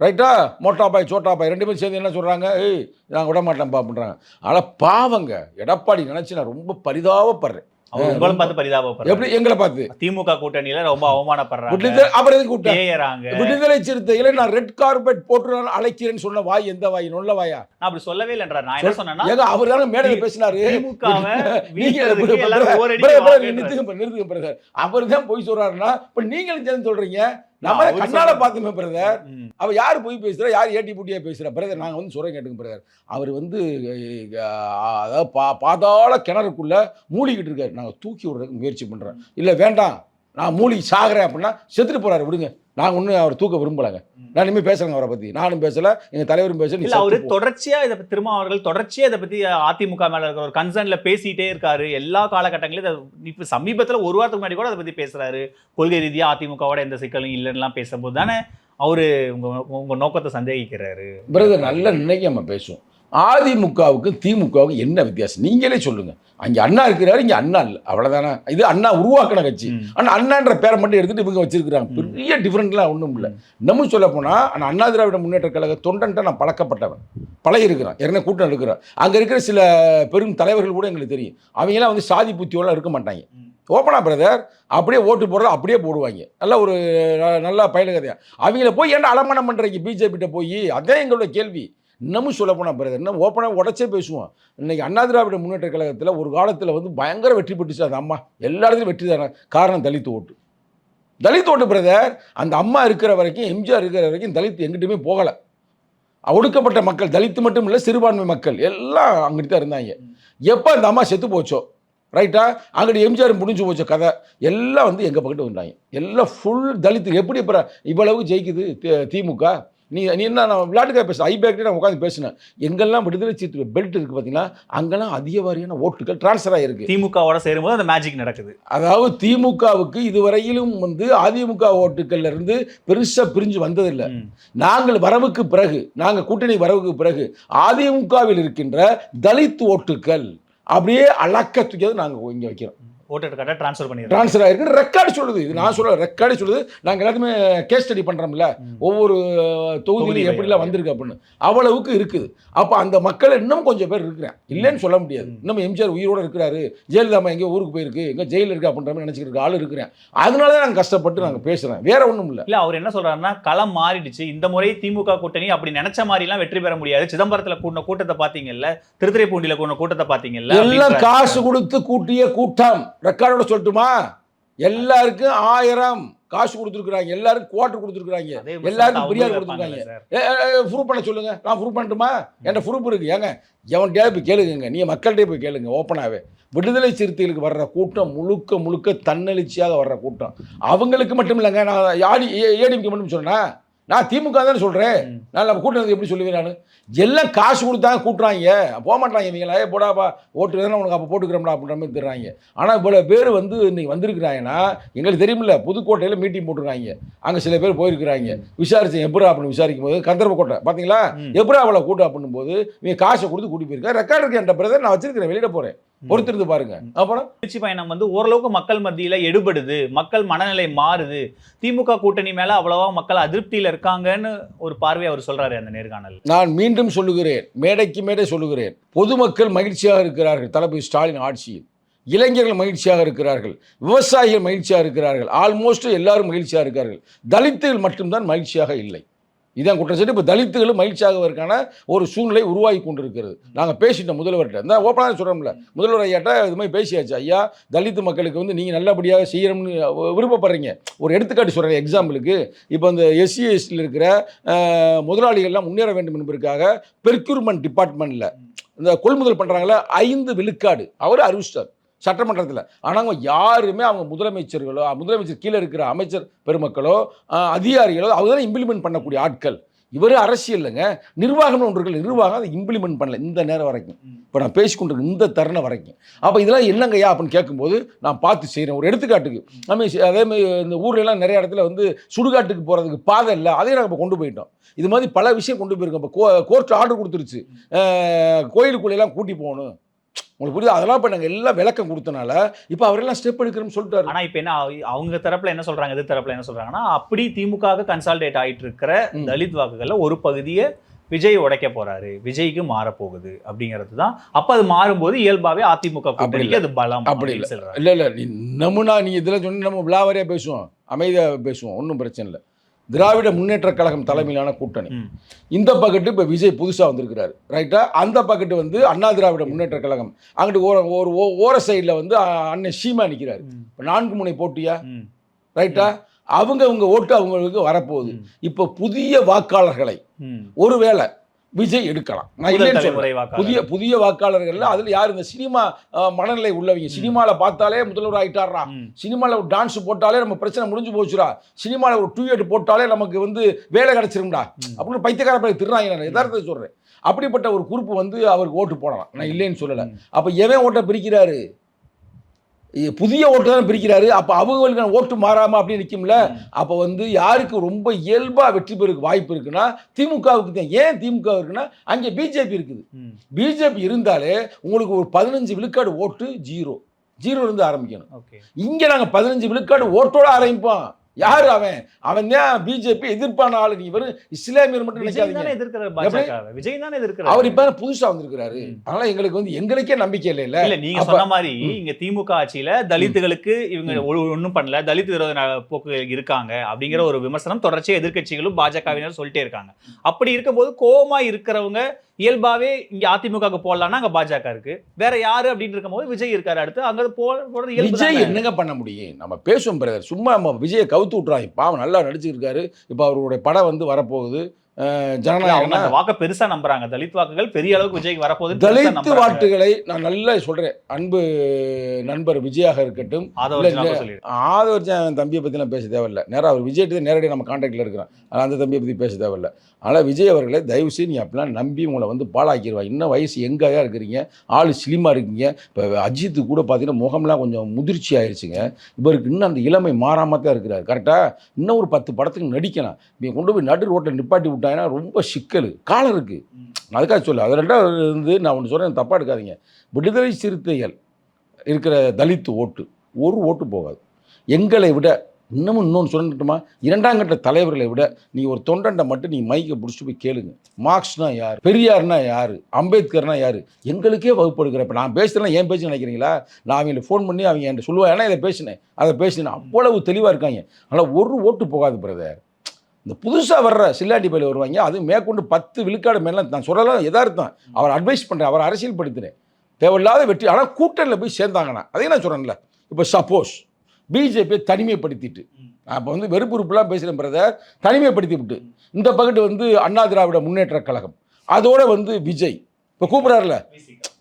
ரைட்டா மோட்டா பாய் சோட்டா பாய் ரெண்டு பேரும் சேர்ந்து என்ன சொல்றாங்க? ஏய் நான் விட மாட்டேன்ப்பா அப்படின்றாங்க ஆனால் பாவங்க எடப்பாடி நினைச்சு நான் ரொம்ப பரிதாபப்படுறேன். அவர் உங்களை பார்த்து பரிதாபப்படுறாரு. எப்படி எங்களை பார்த்து? திமுக கூட்டணியில ரொம்ப அவமானப்படுறாங்க. அப்புறம் எதுக்கு விடுதலை சிறுத்தைகளை நான் ரெட் கார்பெட் போட்டு அழைக்கிறேன்னு சொன்ன வாய் எந்த வாய்? நொல்ல வாயா? நான் அப்படி சொல்லவே இல்லைன்றார் நான் என்ன சொன்னேன்னா ஏங்க அவர் தானே மேடையில் பேசினாரு. நிறுத்துங்க அவர் தான் போய் சொல்றாருன்னா இப்ப நீங்களும் சேர்ந்து சொல்றீங்க. நம்ம அவரு கண்ணால பார்த்துமே பிரதர் ம். அவ யார் போய் பேசுறா யார் ஏட்டி பூட்டியா பேசுறா பிரதர் நாங்க வந்து சொல்றேன் கேட்டுங்க பிரதர் அவர் வந்து அதாவது பா பாதாள கிணறுக்குள்ள மூழ்கிட்டு இருக்காரு. நாங்க தூக்கி விடுறதுக்கு முயற்சி பண்றோம். இல்ல வேண்டாம். நான் மூழ்கி சாகுறேன் அப்படின்னா செத்துட்டு போறாரு விடுங்க. நாங்க ஒன்றும் அவர் தூக்க விரும்பலைங்க. நான் இனிமேல் பேசுறேங்க அவரை பத்தி. நானும் பேசல எங்க தலைவரும் பேசல அவரு செத்து போ. தொடர்ச்சியா இதை திரும்ப அவர்கள் தொடர்ச்சியா இதை பத்தி அதிமுக மேல இருக்கிற ஒரு கன்சர்ன்ல பேசிட்டே இருக்காரு. எல்லா காலகட்டங்களிலும் இதை- இப்ப சமீபத்துல ஒரு வாரத்துக்கு முன்னாடி கூட அதை பத்தி பேசுறாரு. கொள்கை ரீதியா அதிமுகவோட எந்த சிக்கலும் இல்லைன்னுலாம் பேசும்போது தானே அவரு உங்க உங்க நோக்கத்தை சந்தேகிக்கிறாரு. பிரதர் நல்ல நினைக்க நம்ம பேசுவோம். அதிமுகவுக்கும் திமுகவுக்கும் என்ன வித்தியாசம்? நீங்களே சொல்லுங்க. அங்கே அண்ணா இருக்கிறாரு இங்கே அண்ணா இல்லை. அவ்வளோதானே இது அண்ணா உருவாக்கின கட்சி. ஆனால் அண்ணான்ற பேரை மட்டும் எடுத்துட்டு இவங்க வச்சிருக்கிறாங்க. பெரிய டிஃப்ரெண்ட்லாம் ஒன்றும் இல்லை. இன்னமும் சொல்ல போனால் ஆனால் அண்ணா திராவிட முன்னேற்ற கழக தொண்டன்ட்ட நான் பழக்கப்பட்டவன். பழகி இருக்கிறேன். ஏற்கனவே கூட்டம் இருக்கிறேன் அங்கே இருக்கிற சில பெரும் தலைவர்கள் கூட எங்களுக்கு தெரியும். அவங்கெல்லாம் வந்து சாதி புத்தியோலாம் இருக்க மாட்டாங்க. ஓப்பனா பிரதர் அப்படியே ஓட்டு போடுறது அப்படியே போடுவாங்க. நல்ல ஒரு நல்ல பயலுகதையா. அவங்கள போய் ஏன்டா அலமானம் பண்ணுறீங்க பிஜேபிட்ட போய்? அதான் எங்களோட கேள்வி. இன்னமும் சொல்ல போனால் பிரதர் இன்னும் ஓப்பனாக உடச்சே பேசுவோம். இன்றைக்கி அண்ணா திராவிட முன்னேற்ற கழகத்தில் ஒரு காலத்தில் வந்து பயங்கர வெற்றி பெற்றுச்சு அந்த அம்மா. எல்லா இடத்துலையும் வெற்றி தானே காரணம் தலித் ஓட்டு. தலித் ஓட்டு பிரதர் அந்த அம்மா இருக்கிற வரைக்கும் எம்ஜிஆர் இருக்கிற வரைக்கும் தலித் எங்கிட்டுமே போகலை. ஒடுக்கப்பட்ட மக்கள் தலித்து மட்டும் இல்லை சிறுபான்மை மக்கள் எல்லாம் அங்கிட்டு தான் இருந்தாங்க. எப்போ அந்த அம்மா செத்து போச்சோ ரைட்டா அங்கிட்டு எம்ஜிஆர் முடிஞ்சு போச்ச கதை எல்லாம் வந்து எங்கள் பக்கத்து வந்தாங்க எல்லாம் ஃபுல் தலித்து. எப்படி இப்போ இவ்வளவு ஜெயிக்குது திமுக? நீ நீ என்ன நான் விளையாட்டுக்காக பேச ஐ பேக்கிட்டே நான் உட்காந்து பேசினேன். எங்கெல்லாம் விடுதலை சீட்டு பெல்ட் இருக்குது பார்த்தீங்கன்னா அங்கெல்லாம் அதிக வாரியான ஓட்டுகள் டிரான்ஸ்ஃபர் ஆகிருக்கு திமுகவோட சேரும்போது அந்த மேஜிக் நடக்குது. அதாவது திமுகவுக்கு இதுவரையிலும் வந்து அதிமுக ஓட்டுக்கள்ல இருந்து பெருசா பிரிஞ்சு வந்ததில்லை. நாங்கள் வரவுக்கு பிறகு நாங்கள் கூட்டணி வரவுக்கு பிறகு அதிமுகவில் இருக்கின்ற தலித் ஓட்டுக்கள் அப்படியே அலக்க தூக்கியது நாங்கள் இங்கே வைக்கிறோம். ஓட்டர் கார்டை ட்ரான்ஸ்ஃபர் பண்ணிடுறாங்க ட்ரான்ஸ்ஃபர் ஆயிருக்கு ரெக்கார்டு சொல்லுது. இது நான் சொல்ல ரெக்கார்டு சொல்லுது. நாங்கள் எல்லாருமே கேஸ் ஸ்டடி பண்ணுறோம்ல ஒவ்வொரு தொகுதி தொகுதியிலும் எப்படிலாம். வந்திருக்கு அப்படின்னு. அவ்வளவுக்கு இருக்குது. அப்போ அந்த மக்கள் இன்னும் கொஞ்சம் பேர் இருக்கிறேன். இல்லைன்னு சொல்ல முடியாது. இன்னும் எம்ஜிஆர் உயிரோட இருக்கிறாரு. ஜெயலலிதா அம்மா எங்கேயோ ஊருக்கு போயிருக்கு. எங்கே ஜெயிலில் இருக்கு அப்படின்ற மாதிரி நினச்சிக்கிட்டு இருக்க ஆள் இருக்கிறேன். அதனால தான் நாங்கள் கஷ்டப்பட்டு நாங்கள் பேசுகிறேன் வேற ஒன்றும் இல்லை. இல்ல அவர் என்ன சொல்றாருன்னா களம் மாறிடுச்சு. இந்த முறை திமுக கூட்டணி அப்படி நினைச்ச மாதிரி எல்லாம் வெற்றி பெற முடியாது. சிதம்பரத்துல கூட்டின கூட்டத்தை பாத்தீங்கல்ல திருத்துறைப்பூண்டியில கூட்டின கூட்டத்தை பாத்தீங்கல்ல எல்லாம். காசு கொடுத்து கூட்டிய கூட்டம். ரெக்கார்டோட சொல்லட்டுமா எல்லாருக்கும் ஆயிரம் காசு கொடுத்துருக்குறாங்க எல்லாருக்கும் குவார்டர் கொடுத்துருக்குறாங்க எல்லாருக்கும் பிரியாணி கொடுத்துருக்காங்க. ப்ரூவ் பண்ண சொல்லுங்க நான் ப்ரூவ் பண்ணட்டுமா என்கிட்ட ப்ரூஃப் இருக்கு ஏங்க எவன்கிட்டயே போய் கேளுங்க நீங்கள் மக்கள்கிட்டே போய் கேளுங்க ஓப்பனாகவே விடுதலை சிறுத்தைகளுக்கு வர்ற கூட்டம் முழுக்க முழுக்க தன்னெழுச்சியாக வர்ற கூட்டம் அவங்களுக்கு மட்டும் இல்லைங்க நான் யாடி ஏடிஎம்கே மட்டும் சொன்னேன் நான் திமுக தானே சொல்கிறேன். நான் நம்ம கூட்டுறது எப்படி சொல்லுவேன் நான்? எல்லாம் காசு கொடுத்தாங்க கூட்டுறாங்க. போக மாட்டாங்க இவங்களா. ஏ போடாப்பா ஓட்டு தானே உனக்கு அப்போ போட்டுக்கிறோம்டா அப்படின்ற மாதிரி தர்றாங்க ஆனால் இவ்வளோ பேர் வந்து இன்னைக்கு வந்திருக்கிறாங்கன்னா எங்களுக்கு தெரியுமில்ல புதுக்கோட்டையில் மீட்டிங் போட்டிருக்காங்க. அங்கே சில பேர் போயிருக்கிறாங்க. விசாரிச்சு எப்பரா அப்படின்னு விசாரிக்கும் போது கந்தர்பக்கோட்டை பார்த்தீங்களா. எப்பரா அவளை கூட்டு அப்படின்னும் போது இவங்க காசை கொடுத்து கூட்டி போயிருக்கா ரெக்கார்டு இருக்கு என்ற பிரதர் நான் வச்சிருக்கிறேன் வெளியிட போகிறேன் பொறுத்திருந்து பாருங்க. அப்புறம்? திருச்சி பயணம் வந்து ஓரளவுக்கு மக்கள் மத்தியில எடுபடுது. மக்கள் மனநிலை மாறுது. திமுக கூட்டணி மேல அவ்வளவா மக்கள் அதிருப்தியில இருக்காங்கன்னு ஒரு பார்வை அவர் சொல்றாரு அந்த நேர்காணல் நான் மீண்டும் சொல்லுகிறேன் மேடைக்கு மேடை சொல்லுகிறேன். பொதுமக்கள் மகிழ்ச்சியாக இருக்கிறார்கள் தளபதி ஸ்டாலின் ஆட்சியில். இளைஞர்கள் மகிழ்ச்சியாக இருக்கிறார்கள் விவசாயிகள் மகிழ்ச்சியாக இருக்கிறார்கள் ஆல்மோஸ்ட் எல்லாரும் மகிழ்ச்சியாக இருக்கிறார்கள். தலித்துகள் மட்டும்தான் மகிழ்ச்சியாக இல்லை. இதான் குற்றச்சாட்டு இப்போ தலித்துகளும் மகிழ்ச்சியாகவதற்கான ஒரு சூழ்நிலை உருவாகி கொண்டிருக்கிறது. நாங்கள் பேசிட்டோம் முதல்வர்கிட்ட. இந்த ஓப்பனாக சொல்கிறோம்ல முதல்வர் ஐயாட்ட இது மாதிரி பேசியாச்சு. ஐயா தலித்து மக்களுக்கு வந்து நீங்கள் நல்லபடியாக செய்யணும்னு விருப்பப்படுறீங்க. ஒரு எடுத்துக்காட்டு சொல்கிறேன் எக்ஸாம்பிளுக்கு. இப்போ இந்த எஸ்சி எஸ்டியில் இருக்கிற முதலாளிகள்லாம் முன்னேற வேண்டும் என்பதற்காக பெர்க்யூர்மெண்ட் டிபார்ட்மெண்ட்டில் இந்த கொள்முதல் பண்ணுறாங்களே ஐந்து விழுக்காடு. அவர் அறிவிச்சிட்டார் சட்டமன்றத்தில். ஆனால் அவங்க யாருமே அவங்க முதலமைச்சர்களோ முதலமைச்சர் கீழே இருக்கிற அமைச்சர் பெருமக்களோ அதிகாரிகளோ அவங்க தான் இம்ப்ளிமெண்ட் பண்ணக்கூடிய ஆட்கள். இவர் அரசியல்லைங்க. நிர்வாகம்னு ஒன்று இருக்குல்ல நிர்வாகம் அதை இம்ப்ளிமெண்ட் பண்ணல இந்த நேரம் வரைக்கும். இப்போ நான் பேசிக்கொண்டிருக்க இந்த தருணம் வரைக்கும். அப்போ இதெல்லாம் என்னங்கய்யா அப்படின்னு கேட்கும்போது நான் பார்த்து செய்கிறேன் ஒரு எடுத்துக்காட்டுக்கு. நம்ம சி- அதே மாதிரி இந்த ஊர்ல எல்லாம் நிறைய இடத்துல வந்து சுடுகாட்டுக்கு போகிறதுக்கு பாதை இல்லை. அதையும் நாங்கள் இப்போ கொண்டு போயிட்டோம். இது மாதிரி பல விஷயம் கொண்டு போயிருக்கோம். இப்போ கோ கோர்ட் ஆர்டர் கொடுத்துருச்சு. கோயிலுக்குள்ளெல்லாம் கூட்டி போகணும். உங்களுக்கு புரியுது? அதெல்லாம் இப்போ நாங்கள் எல்லாம் விளக்கம் கொடுத்தனால இப்போ அவரெல்லாம் ஸ்டெப் எடுக்கிறோம்னு சொல்லிட்டாரு. ஆனா இப்ப என்ன அவ- அவங்க தரப்புல என்ன சொல்றாங்க எதிர் தரப்புல என்ன சொல்றாங்கன்னா அப்படி திமுக கன்சால்டேட் ஆயிட்டு இருக்கிற. தலித் வாக்குகள்ல ஒரு பகுதியை விஜய் உடைக்க போறாரு. விஜய்க்கு மாறப்போகுது அப்படிங்கிறது தான். அப்ப அது மாறும்போது இயல்பாவே அதிமுக கூட்டணிக்கு அது பலம் அப்படி இல்லை. இல்லை இல்லை நீ நம்மனா நீ இதில் சொன்ன நம்ம விளாவரியாக பேசுவோம். அமைதியாக பேசுவோம். ஒன்றும் பிரச்சனை இல்லை. திராவிட முன்னேற்ற கழகம் தலைமையிலான கூட்டணி. இந்த பக்கெட்டு இப்போ விஜய் புதுசாக வந்திருக்கிறாரு ரைட்டா அந்த பக்கெட்டு வந்து அண்ணா திராவிட முன்னேற்ற கழகம் அங்கிட்டு ஓர ஒரு ஓ- ஓர சைடில் வந்து அண்ணன் சீமா நிற்கிறாரு. இப்போ நான்கு முனை போட்டியா. ரைட்டா அவங்க அவங்க ஓட்டு அவங்களுக்கு வரப்போகுது. இப்போ புதிய வாக்காளர்களை. ஒருவேளை விஜய் எடுக்கலாம். நான் இல்லைன்னு வாக்காளர். புதிய புதிய வாக்காளர்கள்ல அதில் யார் இந்த சினிமா மனநிலை உள்ளவங்க. சினிமாவில் பார்த்தாலே முதல்வர் ஆயிட்டாரா ம். சினிமாவில் ஒரு டான்ஸ் போட்டாலே நம்ம பிரச்சனை முடிஞ்சு போச்சுடா. சினிமாவில் ஒரு டூயட் போட்டாலே நமக்கு வந்து வேலை கிடைச்சிரும்டா. அப்படின்னு பைத்தியக்கார பையன் திருநாங்க நான் யதார்த்தத்தை சொல்கிறேன் அப்படிப்பட்ட ஒரு குறிப்பு வந்து அவருக்கு ஓட்டு போடலாம். நான் இல்லைன்னு சொல்லலை. அப்போ எவன் ஓட்டை பிரிக்கிறாரு? புதிய ஓட்டு தான் பிரிக்கிறாரு. அப்போ அவங்களுக்கு ஓட்டு மாறாம அப்படியே நிற்கும்ல அப்போ வந்து யாருக்கு ரொம்ப இயல்பா வெற்றி பெறக்கு வாய்ப்பு இருக்குன்னா திமுகவுக்கு தான். ஏன் திமுக இருக்குன்னா அங்கே பிஜேபி இருக்குது. பிஜேபி இருந்தாலே உங்களுக்கு ஒரு பதினஞ்சு விழுக்காடு ஓட்டு ஜீரோ. ஜீரோ இருந்து ஆரம்பிக்கணும். ஓகே. இங்கே நாங்கள் பதினஞ்சு விழுக்காடு ஓட்டோட ஆரம்பிப்போம். யார் அவன்? அவன் தான் பிஜேபி எதிர்ப்பான ஆளு? நீ வெறும் இஸ்லாமியர் மட்டும் நினைக்காதீங்க. எதிர்க்கிறார் விஜய் தானே எதிர்க்கிறார். அவர் இப்ப புதுசா வந்திருக்கிறாரு. அதனால எங்களுக்கு வந்து எங்களுக்கே நம்பிக்கை இல்லை இல்ல நீங்க சொன்ன மாதிரி இங்க திமுக ஆட்சியில தலித்துகளுக்கு இவங்க ஒ- ஒண்ணும் பண்ணல. தலித் விரோத போக்கு இருக்காங்க அப்படிங்கிற ஒரு விமர்சனம் தொடர்ச்சியா எதிர்க்கட்சிகளும் பாஜகவினர் சொல்லிட்டே இருக்காங்க. அப்படி இருக்கும்போது கோவமா இருக்கிறவங்க இயல்பாவே இங்க அதிமுக போடலாம்னா அங்க பாஜக இருக்கு. வேற யாரு அப்படின்னு இருக்கும்போது விஜய் இருக்காரு அடுத்து. அங்க போ- போறது இயல்பு விஜய். என்னங்க பண்ண முடியும்? நம்ம பேசுவோம் பிரதர் சும்மா நம்ம விஜயை கவுத்து விட்றாங்க பாவம் நல்லா நடிச்சிருக்காரு இப்போ அவருடைய படம் வந்து வரப்போகுது. ஜனநாயகம்னா அந்த வாக்க பெருசா நம்புறாங்க. தலித் வாக்குகள் பெரிய அளவுக்கு விஜய்க்கு வரப்போகுது தலித்து வாட்டுகளை நான் நல்லா சொல்றேன். அன்பு நண்பர் விஜயாக இருக்கட்டும். அவன் தம்பியை பற்றிலாம் பேச தேவையில்ல. நேராக அவர் விஜய்கிட்ட நேரடியாக நம்ம கான்டாக்டில் இருக்கிறோம் அந்த தம்பியை பற்றி பேச தேவையில்ல. ஆனால் விஜய் அவர்களை தயவு செய்து நீ அப்படிலாம் நம்பி உங்களை வந்து பாழாக்கிடுவா இன்னும் வயசு எங்காயா இருக்கிறீங்க. ஆள் ஸ்லிமாக இருக்கீங்க. இப்போ அஜித்து கூட பார்த்தீங்கன்னா முகம்லாம் கொஞ்சம் முதிர்ச்சி ஆயிடுச்சுங்க இவருக்கு இன்னும் அந்த இளமை மாறாம தான் இருக்கிறார். கரெக்டாக இன்னும் ஒரு பத்து படத்துக்கு நடிக்கலாம். நீ கொண்டு போய் நடு ரோட்டில் நிப்பாட்டி இருந்தாங்கன்னா ரொம்ப சிக்கல். காலம் இருக்குது அதுக்காக சொல்ல அது ரெண்டாவது வந்து நான் ஒன்று சொல்கிறேன் தப்பாக எடுக்காதீங்க. விடுதலை சிறுத்தைகள் இருக்கிற தலித்து ஓட்டு ஒரு ஓட்டு போகாது. எங்களை விட இன்னமும் இன்னொன்று சொல்லட்டுமா இரண்டாம் கட்ட தலைவர்களை விட நீ ஒரு தொண்டண்டை மட்டும் நீ மைக்கை பிடிச்சிட்டு போய் கேளுங்க. மார்க்ஸ்னா யார்? பெரியார்னா யார்? அம்பேத்கர்னா யார்? எங்களுக்கே வகுப்படுகிற இப்போ நான் பேசுகிறேன் ஏன் பேச்சு நினைக்கிறீங்களா? நான் அவங்களை ஃபோன் பண்ணி அவங்க என்கிட்ட சொல்லுவாங்க. ஏன்னா இதை பேசினேன். அதை பேசினேன். அவ்வளவு தெளிவாக இருக்காங்க. ஆனால் ஒரு ஓட்டு போகாது பிரதர் இந்த புதுசாக வர்ற சில்லாட்டி பயில வருவாங்க அது மேற்கொண்டு பத்து விழுக்காடு மேலே நான் சொல்லலாம் எதார்த்தம் அவர் அட்வைஸ் பண்ணுறேன் அவர் அரசியல் படுத்துறேன் தேவையில்லாத வெற்றி. ஆனால் கூட்டணியில் போய் சேர்ந்தாங்கன்னா அதே நான் சொல்கிறேன்ல இப்போ சப்போஸ் பிஜேபியை தனிமைப்படுத்திட்டு அப்போ வந்து வெறுப்பு உறுப்புலாம் பேசுகிறேன் பிரதர் தனிமைப்படுத்தி விட்டு இந்த பக்கத்து வந்து அண்ணா திராவிட முன்னேற்ற கழகம் அதோட வந்து விஜய். இப்போ கூப்பிட்றாருல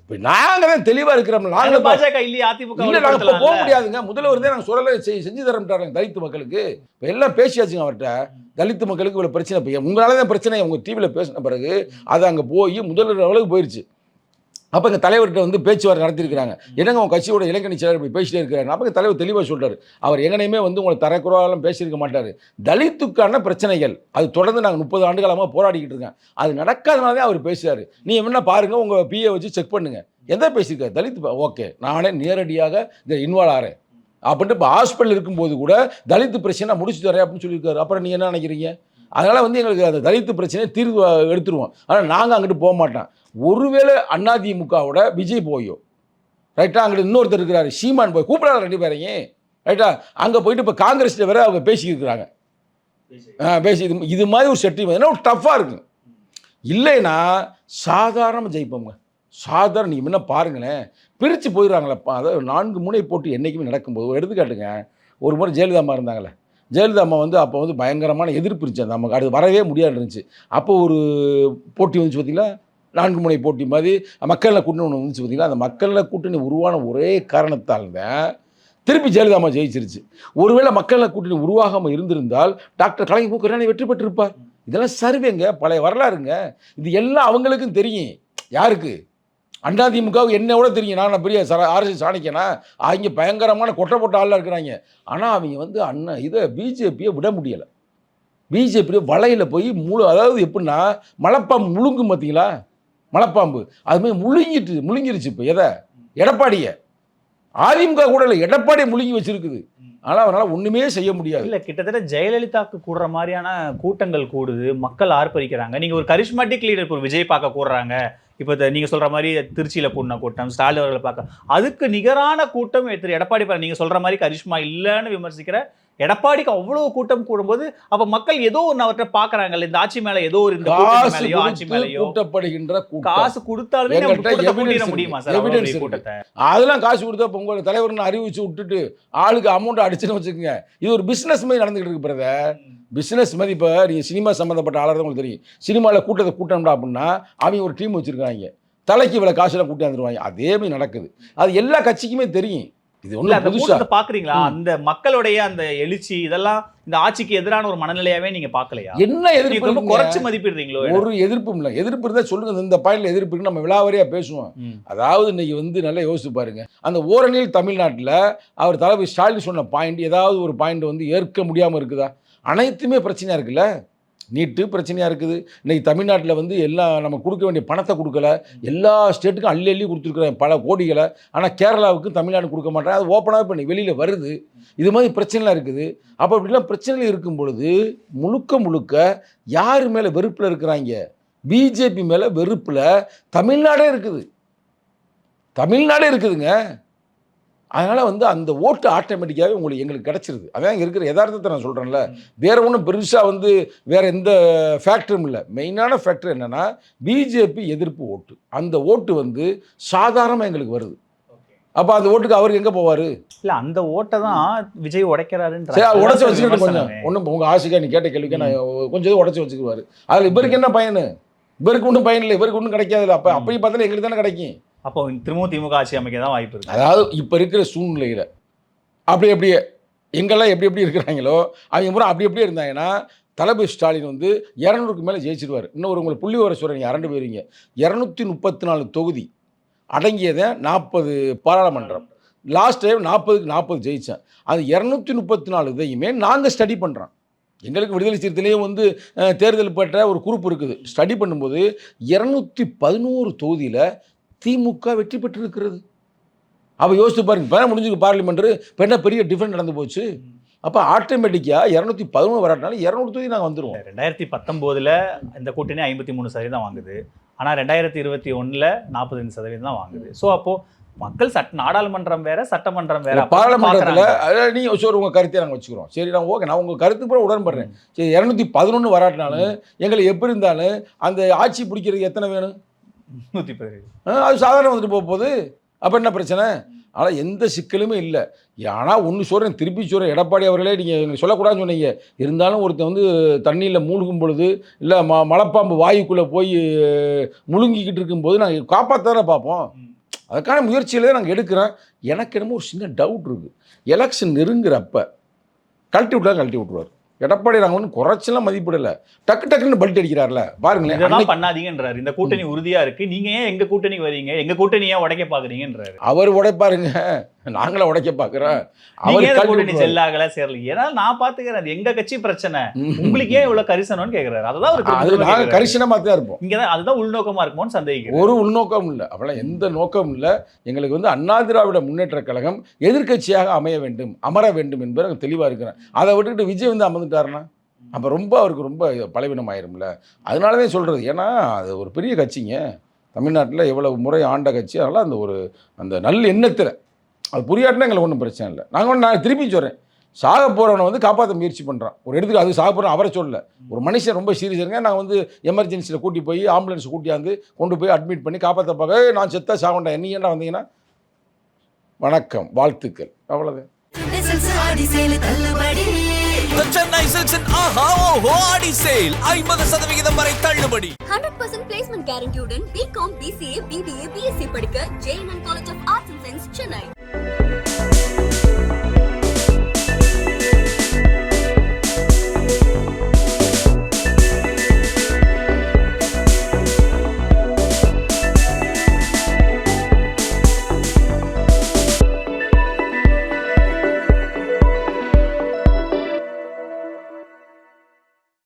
இப்போ நாங்கள் தான் தெளிவாக இருக்கிறோம். நாங்கள் பாஜக இல்லையா அதிமுக இல்ல நாங்க இப்ப போக? முடியாதுங்க. முதல்வர் தான் நாங்க சொல்லல செய்- செஞ்சு தரமாட்டாங்க தலித்து மக்களுக்கு. இப்ப எல்லாம் பேசியாச்சுங்க அவர்கிட்ட. தலித்து மக்களுக்கு இவ்வளவு பிரச்சனை இப்போ உங்களால தான் பிரச்சனை உங்க டிவியில் பேசின பிறகு அது அங்க போய் முதல்வர் அளவுக்கு போயிருச்சு. அப்போ எங்கள் தலைவர்கிட்ட வந்து பேச்சுவார்த்தை நடத்திருக்கிறாங்க என்னங்க உங்கள் கட்சியோட இளைஞணி செயலர் இப்படி பேசிட்டே இருக்கிறாரு அப்போ தலைவர் தெளிவாக சொல்கிறார் அவர் எங்கனையுமே வந்து உங்களை தரக்குறவாலும் பேசியிருக்க மாட்டார். தலித்துக்கான பிரச்சனைகள். அது தொடர்ந்து நாங்கள் முப்பது ஆண்டுகாலமாக போராடிக்கிட்டு இருக்கேன் அது நடக்காதனால தான் அவர் பேசுகிறார் நீ என்ன பாருங்கள் உங்கள் பிஏ வச்சு செக் பண்ணுங்கள் எந்த பேசியிருக்காரு? தலித் ஓகே. நானே நேரடியாக இந்த இன்வால்வ் ஆகிறேன் அப்படின்ட்டு இப்போ ஹாஸ்பிட்டல் இருக்கும்போது கூட தலித்து பிரச்சனை முடிச்சு தரேன் அப்படின்னு சொல்லியிருக்காரு. அப்புறம் நீ என்ன நினைக்கிறீங்க? அதனால் வந்து எங்களுக்கு அந்த தலித்து பிரச்சனையை தீர்வு எடுத்துருவோம். ஆனால் நாங்கள் அங்கிட்டு போக மாட்டோம். ஒருவேளை அதிமுகவோட விஜய் போயோ ரைட்டா அங்கிட்டு இன்னொருத்தர் இருக்கிறாரு சீமான் போய் கூப்பிடாரு ரெண்டு பேரையும் ரைட்டா அங்கே போயிட்டு இப்போ காங்கிரஸ்ல வேற அவங்க பேசியிருக்கிறாங்க ஆ பேசி இது இது மாதிரி ஒரு செட்டி ஏன்னா ஒரு டஃப்பாக இருக்கும் இல்லைன்னா சாதாரணமாக ஜெயிப்போங்க சாதாரண நீங்கள் முன்ன பாருங்களேன். பிரித்து போயிடுறாங்களப்பா. அதாவது நான்கு முனை போட்டு என்றைக்குமே நடக்கும்போது ஒரு எடுத்துக்காட்டுங்க. ஒரு முறை ஜெயலலிதா அம்மா இருந்தாங்களே. ஜெயலலிதா அம்மா வந்து அப்போ வந்து பயங்கரமான எதிர்ப்பு இருந்துச்சு அந்த நமக்கு அது வரவே முடியாது இருந்துச்சு. அப்போ ஒரு போட்டி வந்துச்சு பார்த்தீங்களா நான்கு முனை போட்டி மாதிரி மக்களில் கூட்டணி ஒன்று வந்துச்சு பார்த்தீங்களா அந்த மக்களில் கூட்டணி உருவான ஒரே காரணத்தால் தான் திருப்பி ஜெயலலிதா அம்மா ஜெயிச்சிருச்சு. ஒருவேளை மக்களில் கூட்டணி உருவாகாமல் இருந்திருந்தால் டாக்டர் கலைஞர் மூக்கரானி வெற்றி பெற்றிருப்பார். இதெல்லாம் சர்வேங்க பழைய வரலாறுங்க. இது எல்லாம் அவங்களுக்கும் தெரியும். யாருக்கு? அதிமுகவுக்கு என்ன விட தெரியும். நான் பெரிய சர அரசு சாணிக்கனா அவங்க பயங்கரமான கொட்டை போட்ட ஆளாக இருக்கிறாங்க. ஆனால் அவங்க வந்து அண்ணன் இதை பிஜேபியை விட முடியலை. பிஜேபியை வலையில் போய் முழு அதாவது எப்படின்னா மலைப்பாம்பு முழுங்கும் பார்த்தீங்களா மலைப்பாம்பு. அதுமாதிரி முழுங்கிட்டு முழுங்கிருச்சு இப்போ எதை? எடப்பாடியை. அதிமுக கூட இல்லை எடப்பாடியை முழுங்கி வச்சிருக்குது. ஆனால் அவனால் ஒன்றுமே செய்ய முடியாது. இல்லை கிட்டத்தட்ட ஜெயலலிதாக்கு கூடுற மாதிரியான கூட்டங்கள் கூடுது. மக்கள் ஆர்ப்பரிக்கிறாங்க. நீங்கள் ஒரு கரிஷ்மாட்டிக் லீடர் ஒரு விஜய் பார்க்க கூடுறாங்க. இப்போ இந்த நீங்க சொல்ற மாதிரி திருச்சியில கூடின கூட்டம் ஸ்டாலின் அவர்களை பார்க்க. அதுக்கு நிகரான கூட்டம் திரு எடப்பாடி பழனி- நீங்க சொல்ற மாதிரி கரிஷ்மா இல்லைன்னு விமர்சிக்கிற எடப்பாடிக்கு அவ்வளவு கூட்டம் கூடும்போது அப்ப மக்கள் ஏதோ ஒன்று அவர்கிட்ட பாக்குறாங்கல்ல இந்த ஆட்சி மேல ஏதோ ஒரு இந்த மேலயோ ஆட்சி மேலயோ. கூட்டப்படுகின்ற காசு கொடுத்தாலுமே. முடியுமா சார். கூட்டத்தை? அதெல்லாம் காசு கொடுத்தா இப்போ உங்களை தலைவர்னு அறிவிச்சு விட்டுட்டு ஆளுக்கு அமௌண்ட் அடிச்சுன்னு வச்சுக்கோங்க. இது ஒரு பிஸ்னஸ் மாதிரி நடந்துகிட்டு இருக்கு பிரதர் பிஸ்னஸ் மாதிரி இப்போ நீங்கள் சினிமா சம்மந்தப்பட்ட தான் உங்களுக்கு தெரியும். சினிமாவில் கூட்டத்தை கூட்டணும்டா அப்படின்னா அவங்க ஒரு டீம் வச்சுருக்காங்க. தலைக்கு இவ்வளோ காசுலாம் கூட்டி வந்துருவாங்க அதே மாதிரி நடக்குது. அது எல்லா கட்சிக்குமே தெரியும். இது ஒன்றும் அந்த புதுசா. கூட்டத்தை பாக்குறீங்களா? ம். அந்த மக்களுடைய அந்த எழுச்சி இதெல்லாம் இந்த ஆட்சிக்கு எதிரான ஒரு மனநிலையாவே நீங்க பாக்கலையா? என்ன எதிர்ப்பு ரொம்ப? குறைச்சு மதிப்பிடுறீங்களோ ஒரு எதிர்ப்பும் இல்லை. எதிர்ப்பு இருந்தால் சொல்லுங்க. இந்த பாயிண்ட்ல எதிர்ப்பு இருக்கு நம்ம விழாவரியா பேசுவோம். அதாவது இன்னைக்கு வந்து நல்லா யோசிச்சு பாருங்க. அந்த ஓரணியில் தமிழ்நாட்டில் அவர் தளபதி ஸ்டாலின் சொன்ன பாயிண்ட் ஏதாவது ஒரு பாயிண்ட் வந்து ஏற்க முடியாமல் இருக்குதா? அனைத்துமே பிரச்சனையாக இருக்குல்ல? நீட்டு பிரச்சனையாக இருக்குது. இன்னைக்கு தமிழ்நாட்டில் வந்து எல்லாம் நம்ம கொடுக்க வேண்டிய பணத்தை கொடுக்கல. எல்லா ஸ்டேட்டுக்கும் அள்ளி அள்ளி கொடுத்துருக்குறேன் பல கோடிகளை. ஆனால் கேரளாவுக்கு தமிழ்நாடு கொடுக்க மாட்டேன். அது ஓப்பனாக பண்ணி வெளியில் வருது. இது மாதிரி பிரச்சனைலாம் இருக்குது. அப்போ இப்படிலாம் பிரச்சனைகள் இருக்கும் பொழுது முழுக்க முழுக்க யார் மேலே வெறுப்பில் இருக்கிறாங்க? பிஜேபி மேலே வெறுப்பில் தமிழ்நாடே இருக்குது. தமிழ்நாடே இருக்குதுங்க. அதனால் வந்து அந்த ஓட்டு ஆட்டோமேட்டிக்காகவே உங்களுக்கு எங்களுக்கு கிடச்சிருது. அதான் இங்க இருக்கிற யதார்த்தத்தை நான் சொல்கிறேன்ல வேற ஒன்றும் பெருசாக வந்து வேற எந்த ஃபேக்டரும் இல்லை. மெயினான ஃபேக்டர் என்னன்னா பிஜேபி எதிர்ப்பு ஓட்டு. அந்த ஓட்டு வந்து சாதாரணமாக எங்களுக்கு வருது. அப்போ அந்த ஓட்டுக்கு அவர் எங்கே போவார்? இல்ல அந்த ஓட்டை தான் விஜய் உடைக்கிறாருன்ற சரி உடச்சி வச்சுக்கிட்டு கொஞ்சம். ஒன்றும் உங்கள் ஆசைக்கா நீ கேட்ட கேள்விக்கு நான் கொஞ்சம் உடச்சி வச்சுக்குவாரு. அதில் இவருக்கு என்ன பயனு? இவருக்கு ஒன்றும் பயன் இல்லை. இவருக்கு ஒன்றும் கிடைக்காதுல்ல அப்போ அப்படி பார்த்தாலும் எங்களுக்கு தானே கிடைக்கும். அப்போ திரும்பவும் திமுக ஆட்சி அமைக்க தான் வாய்ப்பு இருக்கு. அதாவது இப்போ இருக்கிற சூழ்நிலையில் அப்படி அப்படியே எங்கெல்லாம் எப்படி எப்படி இருக்கிறாங்களோ அவங்க பூரா அப்படி அப்படியே இருந்தாங்கன்னா தளபதி ஸ்டாலின் வந்து இரநூறுக்கு மேலே ஜெயிச்சிருவார். இன்னும் ஒரு உங்களை புள்ளி வர சொல்கிறீங்க அரண்டு போயிருவீங்க இரநூத்தி முப்பத்தி நாலு தொகுதி அடங்கியதை நாற்பது பாராளுமன்றம் லாஸ்ட் டைம் நாற்பதுக்கு நாற்பது ஜெயித்தேன் அது இரநூத்தி முப்பத்தி நாலு இதையுமே நாங்கள் ஸ்டடி பண்ணுறோம் எங்களுக்கு விடுதலை சிறுத்தையிலையும் வந்து தேர்தல் பெற்ற ஒரு குரூப் இருக்குது. ஸ்டடி பண்ணும்போது இரநூத்தி பதினோரு தொகுதியில் திமுக வெற்றி பெற்றிருக்கிறது. அப்போ யோசித்து பாருங்க இப்போ முடிஞ்சுக்கு பார்லிமெண்ட் இப்போ என்ன பெரிய டிஃபரெண்ட் நடந்து போச்சு? அப்போ ஆட்டோமேட்டிக்காக இரநூத்தி பதினொன்று வராட்டினால இரநூறு தொகுதி நாங்கள் வந்துடுவோம் ரெண்டாயிரத்தி பத்தொம்போதுல இந்த கூட்டணி ஐம்பத்தி மூணு சதவீதம் வாங்குது. ஆனா ரெண்டாயிரத்தி இருபத்தி ஒண்ணுல நாற்பத்தஞ்சு சதவீதம் தான் வாங்குது. ஸோ அப்போ மக்கள் சட்ட நாடாளுமன்றம் வேற சட்டமன்றம் வேற. பாராளுமன்றத்தில். நீங்கள் சரி உங்கள் கருத்தை நாங்கள் வச்சுக்கிறோம். சரி நான் ஓகே நான் உங்கள் கருத்து கூட உடன்படுறேன். சரி இரநூத்தி பதினொன்று வராட்டினாலும் எங்களுக்கு எப்படி இருந்தாலும் அந்த ஆட்சி பிடிக்கிறதுக்கு எத்தனை வேணும்? நூற்றி பதினேழு. ஆ, அது சாதாரண வந்துட்டு போக போகுது. அப்போ என்ன பிரச்சனை? ஆனால் எந்த சிக்கலுமே இல்லை. ஆனால் ஒன்று சொல்கிறேன் திருப்பி சொல்கிறேன் எடப்பாடி அவர்களே நீங்கள் எங்களுக்கு சொல்லக்கூடாதுன்னு சொன்னீங்க. இருந்தாலும் ஒருத்தன் வந்து தண்ணியில் மூழ்கும் பொழுது இல்லை ம மலைப்பாம்பு வாயுக்குள்ளே போய் முழுங்கிக்கிட்டு இருக்கும்போது நாங்கள் காப்பாற்ற பார்ப்போம். அதுக்கான முயற்சியிலே நாங்கள் எடுக்கிறோம். எனக்கு என்னமோ ஒரு சின்ன டவுட் இருக்குது எலெக்ஷன் நெருங்குறப்ப கழட்டி விட்டா கழட்டி விட்ருவார் எடப்பாடி நாங்கள் குறைச்சலாம் மதிப்பிடலை. டக்கு டக்குன்னு பல்ட் அடிக்கிறார்ல. பாருங்களேன் இதெல்லாம் பண்ணாதீங்கன்றாரு. இந்த கூட்டணி உறுதியா இருக்கு. நீங்க ஏன் எங்க கூட்டணிக்கு வரீங்க? எங்க கூட்டணி ஏன் உடைக்க பாக்குறீங்கன்றாரு. அவர் உடைப்பாருங்க. நாங்களே உடைக்க பார்க்குறோம் நீங்க அவர். செல்லாகல சேரல ஏன்னா நான் பாத்துக்கிறேன் அது எங்க கட்சி பிரச்சனை. உங்களுக்கு ஏன் இவ்வளவு கரிசனம்னு கேக்குறாரு. அதுதான் ஒரு அது நாங்கள் கரிசனமாக தான் இருப்போம். இங்கதான் அதுதான் உள்நோக்கமா இருக்குமோன்னு சந்தேகிக்கிறேன். ஒரு உள்நோக்கம் இல்லை. அப்பெல்லாம் எந்த நோக்கமும் இல்லை. எங்களுக்கு வந்து அண்ணா திராவிட முன்னேற்ற கழகம் எதிர்க்கட்சியாக அமைய வேண்டும் அமர வேண்டும் என்பது தெளிவாக இருக்கிறேன் அதை விட்டுக்கிட்டு விஜய் வந்து அமர்ந்துட்டாருன்னா? அப்போ ரொம்ப அவருக்கு ரொம்ப பலவீனம் ஆயிரும்ல அதனால தான் சொல்கிறது ஏன்னா அது ஒரு பெரிய கட்சிங்க. தமிழ்நாட்டில் எவ்வளவு முறை ஆண்ட கட்சி அதனால் அந்த ஒரு அந்த நல்ல எண்ணத்தில் அது புரியாட்டினா எங்களுக்கு ஒன்றும் பிரச்சனை இல்லை. நாங்கள் ஒன்று நான் திருப்பி சொல்கிறேன் சாக போகிறவனை வந்து காப்பாற்ற முயற்சி பண்ணுறான் ஒரு இடத்துக்கு அது சாக போகிறோம் அவரை சொல்லல. ஒரு மனுஷன் ரொம்ப சீரியஸ் இருங்க நான் வந்து எமர்ஜென்சியில் கூட்டி போய் ஆம்புலன்ஸ் கூட்டியாந்து கொண்டு போய் அட்மிட் பண்ணி காப்பாற்ற பார்க்க நான் செத்தா சாகண்டா நீ என்ன வந்தீங்கன்னா? வணக்கம். வாழ்த்துக்கள். அவ்வளோதான் The Chennai Silks and Aha Oho Adi Sale. ஐம்பது சதவிகிதம் வரை தள்ளுபடி. ஹண்ட்ரட் பர்சன்ட் பிளேஸ்மெண்ட் கேரண்டியுடன் பிகாம் பிசிஏ பிபிஏ பிஎஸ்சி படிக்க JNN college of arts and science Chennai